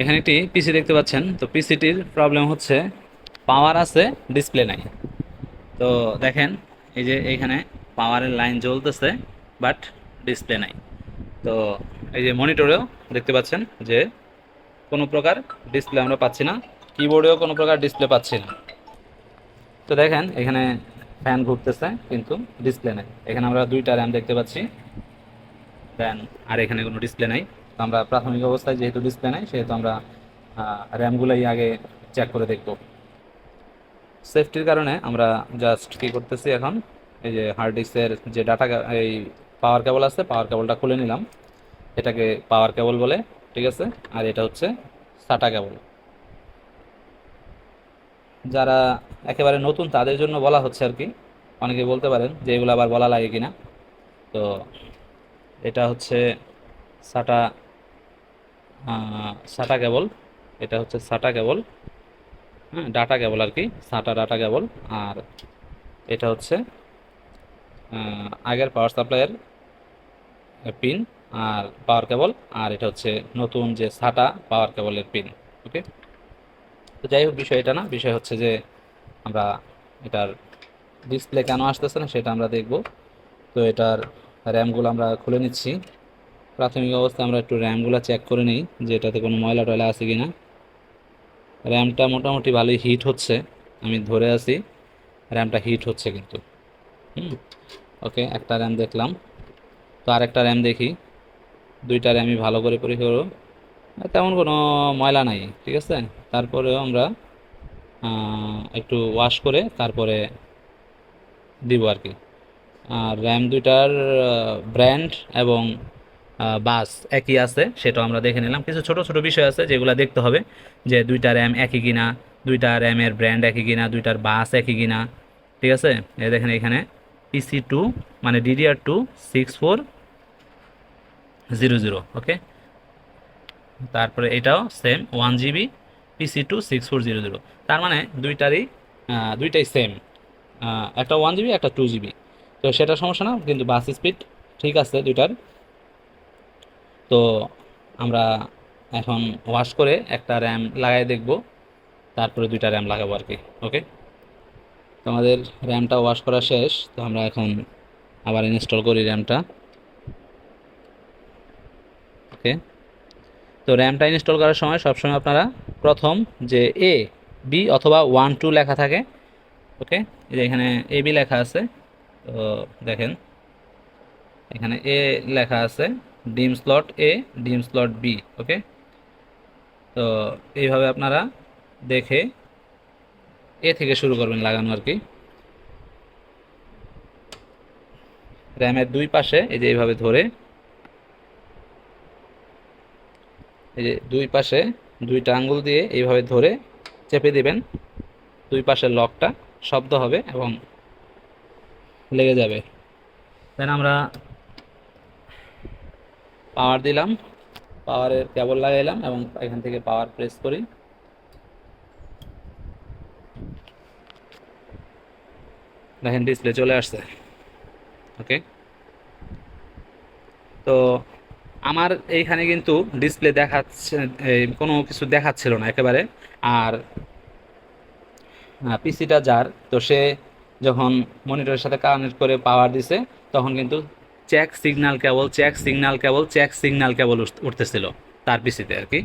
এখানে একটি পিসি দেখতে পাচ্ছেন। তো পিসিটির প্রবলেম হচ্ছে পাওয়ার আছে ডিসপ্লে নাই। তো দেখেন, এই যে এইখানে পাওয়ারের লাইন জ্বলতেছে বাট ডিসপ্লে নাই। তো এই যে মনিটরেও দেখতে পাচ্ছেন যে কোনো প্রকার ডিসপ্লে আমরা পাচ্ছি না। কিবোর্ডেও কোনো প্রকার ডিসপ্লে পাচ্ছি না। তো দেখেন, এখানে ফ্যান ঘুরতেছে, কিন্তু ডিসপ্লে নেই। এখানে আমরা দুইটা র্যাম দেখতে পাচ্ছি। দেন আর এখানে কোনো ডিসপ্লে নাই। তো আমরা প্রাথমিক অবস্থায় যেহেতু ডিসপ্লে নাই, সেহেতু আমরা র্যামগুলোই আগে চেক করে দেখব। সেফটির কারণে আমরা জাস্ট কী করতেছি এখন, এই যে হার্ড ডিস্কের যে ডাটা এই পাওয়ার কেবল আছে পাওয়ার কেবলটা খুলে নিলাম। এটাকে পাওয়ার কেবল বলে, ঠিক আছে? আর এটা হচ্ছে সাটা কেবল যারা একেবারে নতুন, তাদের জন্য বলা হচ্ছে আর কি, অনেকে বলতে পারেন যে এগুলো আবার বলা লাগে কিনা। তো এটা হচ্ছে সাটা সাটা কেবল। এটা হচ্ছে সাটা কেবল। হ্যাঁ ডাটা কেবল আর কি, সাটা ডাটা কেবল। আর এটা হচ্ছে আগের পাওয়ার সাপ্লাইয়ের পিন আর পাওয়ার কেবল। আর এটা হচ্ছে নতুন যে সাটা পাওয়ার কেবলের পিন ওকে তো যাই হোক, বিষয় এটা না, বিষয় হচ্ছে যে আমরা এটার ডিসপ্লে কেন আসতেছে না, সেটা আমরা দেখব। তো এটার র্যামগুলো আমরা খুলে নিচ্ছি। প্রাথমিক অবস্থায় আমরা একটু র্যামগুলো চেক করে নিই যে এটাতে কোনো ময়লা টয়লা আছে কি না র্যামটা মোটামুটি ভালোই হিট হচ্ছে, আমি ধরে আছি। র্যামটা হিট হচ্ছে কিন্তু। হুম, ওকে, একটা র্যাম দেখলাম। তো আরেকটা র্যাম দেখি। দুইটা র্যামই ভালো করে পরীক্ষা তেমন কোনো ময়লা নাই, ঠিক আছে? তারপরেও আমরা একটু ওয়াশ করে তারপরে দিব আর কি। আর র্যাম দুইটার ব্র্যান্ড এবং বাস একই আছে, সেটাও আমরা দেখে নিলাম। কিছু ছোট ছোট বিষয় আছে যেগুলো দেখতে হবে, যে দুইটা র্যাম একই কিনা, দুইটা র্যামের ব্র্যান্ড একই কিনা, দুইটার বাস একই কিনা, ঠিক আছে? এই দেখেন এখানে পিসি টু মানে DDR two six four zero zero okay তারপরে এটাও same one GB PC two six four zero zero তার মানে দুইটারই দুইটাই সেম একটা ওয়ান জিবি একটা টু জিবি তো সেটা সমস্যা না, কিন্তু বাস স্পিড ঠিক আছে দুইটার। তো আমরা এখন ওয়াশ করে একটা র্যাম লাগাই দেখব, তারপরে দুইটা র্যাম লাগাবো আর কি ওকে তো আমাদের র্যামটা ওয়াশ করা শেষ, তো আমরা এখন আবার ইনস্টল করি র্যামটা ওকে তো র্যামটা ইনস্টল করার সময় সবসময় আপনারা প্রথম যে এ বি অথবা ওয়ান টু লেখা থাকে ওকে এখানে এ বি লেখা আছে তো দেখেন, এখানে এ লেখা আছে, ডিম স্লট এ ডিম স্লট বি ওকে তো এইভাবে আপনারা দেখে এ থেকে শুরু করবেন লাগানো আর কি। র্যামের দুই পাশে, এই যে এইভাবে ধরে, এই যে দুই পাশে দুইটা আঙ্গুল দিয়ে এইভাবে ধরে চেপে দিবেন। দুই পাশের লকটা শব্দ হবে এবং লেগে যাবে। দেন আমরা পাওয়ার দিলাম। পাওয়ারের কেবল লাগাইলাম এবং এখান থেকে পাওয়ার প্রেস করি। দেখেন ডিসপ্লে চলে আসছে। ওকে তো আমার এইখানে কিন্তু ডিসপ্লে দেখাচ্ছে কোনো কিছু দেখাচ্ছিল না একেবারে। আর পিসিটা যার, তো সে যখন মনিটরের সাথে কানেক্ট করে পাওয়ার দিছে, তখন কিন্তু check signal cable check signal cable check signal cable উঠতেছিল তার পিসিতে আর কি।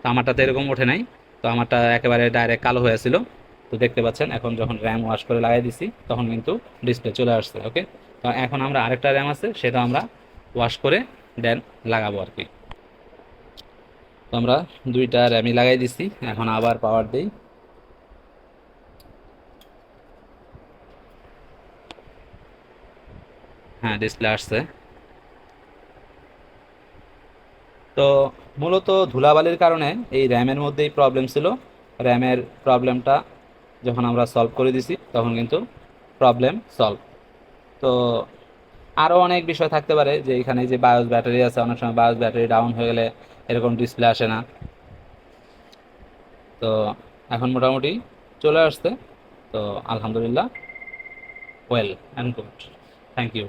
তো আমারটাতে এরকম ওঠে নাই, তো আমারটা একেবারে ডাইরেক্ট কালো হয়েছিল তো দেখতে পাচ্ছেন, এখন যখন র্যাম ওয়াশ করে লাগাই দিছি, তখন কিন্তু ডিসপ্লে চলে আসছে ওকে তো এখন আমরা আরেকটা র্যাম আছে, সেটা আমরা ওয়াশ করে দেন লাগাবো আর কি। তো আমরা দুইটা র্যামই লাগাই দিছি, এখন আবার পাওয়ার দিই। হ্যাঁ ডিসপ্লে আসছে। তো মূলত ধুলাবালির কারণে এই র্যামের মধ্যেই প্রবলেম ছিল। র্যামের প্রবলেমটা যখন আমরা সলভ করে দিছি, তখন কিন্তু প্রবলেম সলভ তো আরও অনেক বিষয় থাকতে পারে যে এখানে যে বায়োস ব্যাটারি আছে, অনেক সময় বায়োস ব্যাটারি ডাউন হয়ে গেলে এরকম ডিসপ্লে আসে না। তো এখন মোটামুটি চলে আসছে। তো আলহামদুলিল্লাহ well and good thank you